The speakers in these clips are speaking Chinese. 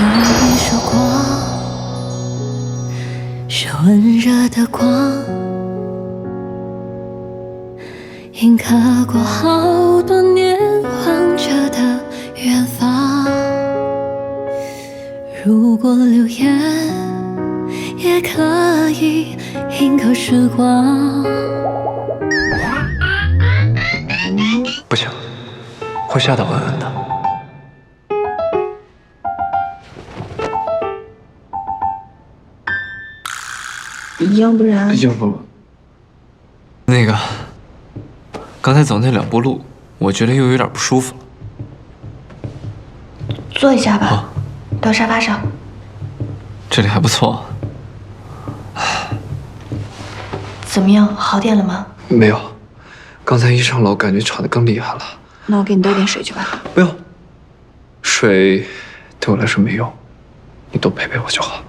有一束光，是温热的光，印刻过好多年望着的远方。如果流言也可以印刻时光，不行，会吓到恩恩的。要不然，要不，那个，刚才走那两步路，我觉得又有点不舒服了。坐一下吧，好到沙发上。这里还不错。怎么样，好点了吗？没有，刚才一上楼感觉吵得更厉害了。那我给你倒点水去吧。不用，水对我来说没用，你多陪陪我就好。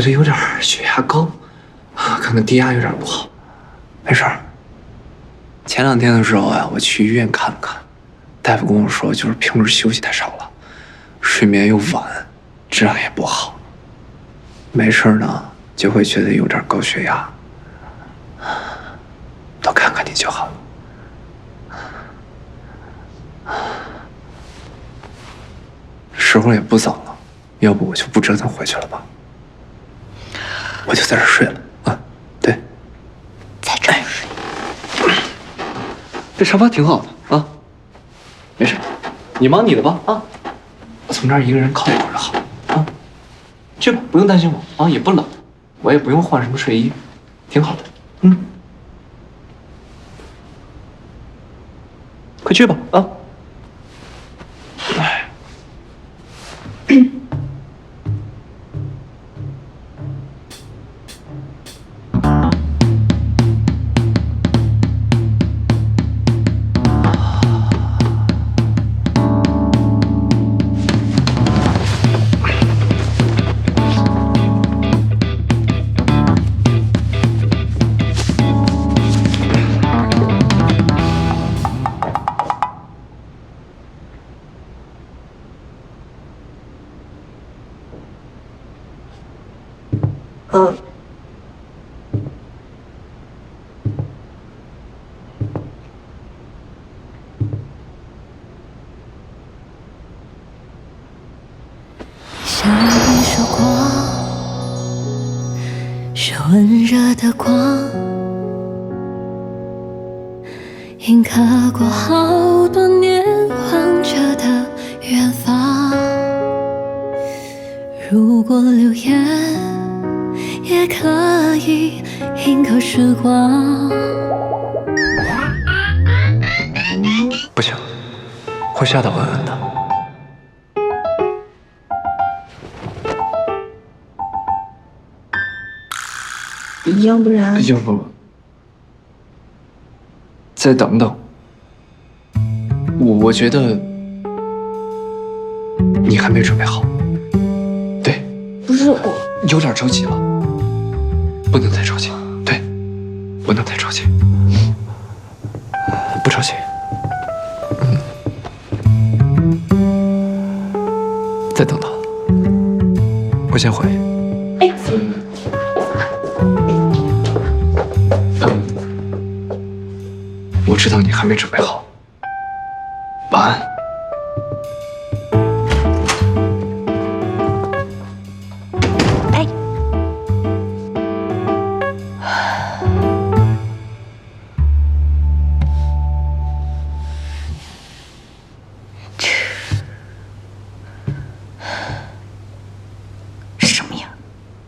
觉得有点血压高，啊，可能低压有点不好。没事儿。前两天的时候啊，我去医院看了看，大夫跟我说，就是平时休息太少了，睡眠又晚，质量也不好。没事呢，就会觉得有点高血压。多看看你就好了。时候也不早了，要不我就不折腾回去了吧？我就在这儿睡了啊。对，在这儿睡。这沙发挺好的啊。没事，你忙你的吧啊。我从这儿一个人靠一会儿就好啊。去吧，不用担心我啊，也不冷，我也不用换什么睡衣，挺好的。嗯，快去吧啊。嗯。像一束光，是温热的光，印刻过好多年望着的远方。如果留言，也可以印刻时光。不行，会吓到恩恩的。要不然，要不再等等？我我觉得你还没准备好，对，不是我，有点着急了，不能太着急，对，不能太着急，不着急，嗯，再等等，我先回。哎，嗯，我知道你还没准备好，